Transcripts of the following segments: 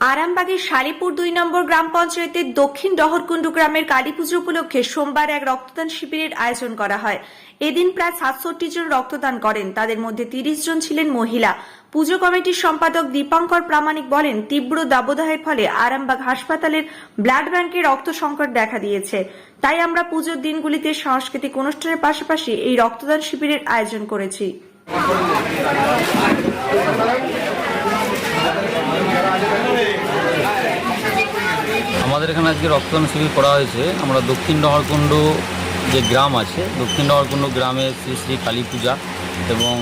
আরামবাগের শালিপুর দুই নম্বর গ্রাম পঞ্চায়েতের দক্ষিণ ডহরকুণ্ডু গ্রামের কালী পুজো উপলক্ষে সোমবার এক রক্তদান শিবিরের আয়োজন করা হয়। এদিন প্রায় সাতষট্টি জন রক্তদান করেন। তাদের মধ্যে তিরিশ জন ছিলেন মহিলা। পুজো কমিটির সম্পাদক দীপঙ্কর প্রামাণিক বলেন, তীব্র দাবদাহের ফলে আরামবাগ হাসপাতালের ব্লাড ব্যাংকে রক্ত সংকট দেখা দিয়েছে। তাই আমরা পুজোর দিনগুলিতে সাংস্কৃতিক অনুষ্ঠানের পাশাপাশি এই রক্তদান শিবিরের আয়োজন করেছি। আমাদের এখানে আজকে রক্তদান শিবির করা হয়েছে। আমরা দক্ষিণ ডহরকুণ্ড যে গ্রাম আছে, দক্ষিণ ডহরকুণ্ড গ্রামে শ্রী শ্রী কালী পূজা এবং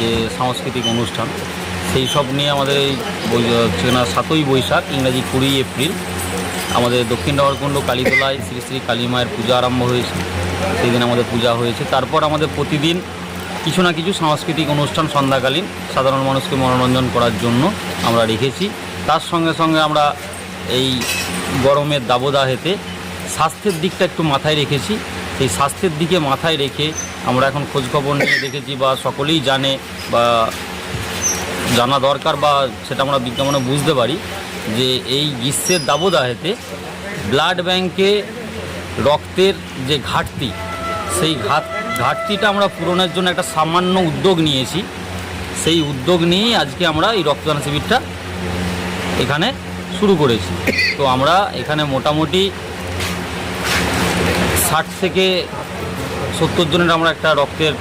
যে সাংস্কৃতিক অনুষ্ঠান, সেই সব নিয়ে আমাদের এই হচ্ছে না সাতই বৈশাখ, ইংরাজি কুড়ি এপ্রিল, আমাদের দক্ষিণ ডহরকুণ্ড কালীতলায় শ্রী শ্রী কালী মায়ের পূজা আরম্ভ হয়েছে। সেই দিন আমাদের পূজা হয়েছে। তারপর আমাদের প্রতিদিন কিছু না কিছু সাংস্কৃতিক অনুষ্ঠান সন্ধ্যাকালীন সাধারণ মানুষকে মনোরঞ্জন করার জন্য আমরা রেখেছি। তার সঙ্গে সঙ্গে আমরা এই গরমের দাবদাহেতে স্বাস্থ্যের দিকটা একটু মাথায় রেখেছি। সেই স্বাস্থ্যের দিকে মাথায় রেখে আমরা এখন খোঁজখবর নিয়ে দেখেছি বা সকলেই জানে বা জানা দরকার বা সেটা আমরা বিজ্ঞাপনে বুঝতে পারি যে এই গ্রীষ্মের দাবদাহেতে ব্লাড ব্যাংকে রক্তের যে ঘাটতি, সেই ঘাট, ঘাটতিটা আমরা পূরণের জন্য একটা সামান্য উদ্যোগ নিয়েছি। সেই উদ্যোগ নিয়েই আজকে আমরা এই রক্তদান শিবিরটা এখানে শুরু করেছি। তো আমরা এখানে মোটামুটি ষাট থেকে সত্তর জনের আমরা একটা রক্তের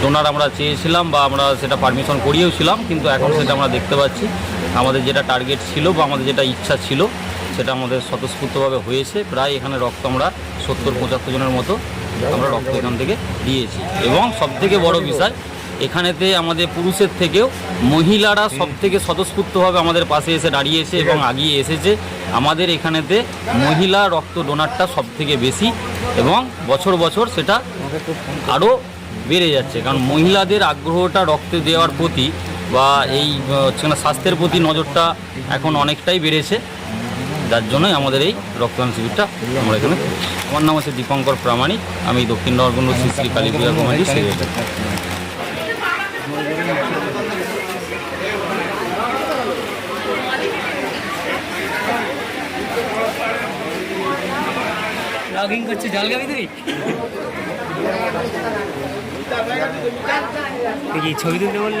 ডোনার আমরা চেয়েছিলাম বা আমরা সেটা পারমিশন করিয়েওছিলাম কিন্তু এখন সেটা আমরা দেখতে পাচ্ছি। আমাদের যেটা টার্গেট ছিল বা আমাদের যেটা ইচ্ছা ছিল, সেটা আমাদের স্বতঃস্ফূর্তভাবে হয়েছে। প্রায় এখানে রক্ত আমরা সত্তর পঁচাত্তর জনের মতো আমরা রক্ত এখান থেকে দিয়েছি। এবং সবথেকে বড় বিষয় এখানেতে আমাদের পুরুষের থেকেও মহিলারা সব থেকে স্বতঃস্ফূর্তভাবে আমাদের পাশে এসে দাঁড়িয়েছে এবং আগিয়ে এসেছে। আমাদের এখানেতে মহিলা রক্ত ডোনারটা সব থেকে বেশি এবং বছর বছর সেটা আরও বেড়ে যাচ্ছে। কারণ মহিলাদের আগ্রহটা রক্ত দেওয়ার প্রতি বা এই, হচ্ছে না, স্বাস্থ্যের প্রতি নজরটা এখন অনেকটাই বেড়েছে। যার জন্যই আমাদের এই রক্তদান শিবিরটা আমরা এখানে আমার নাম হচ্ছে দীপঙ্কর প্রামাণিক, আমি দক্ষিণ নরগুন্ড শ্রী শ্রী কালী পূজা কমিটির লগিং করছে জল তুই? কি ছবি তুলতে বলল?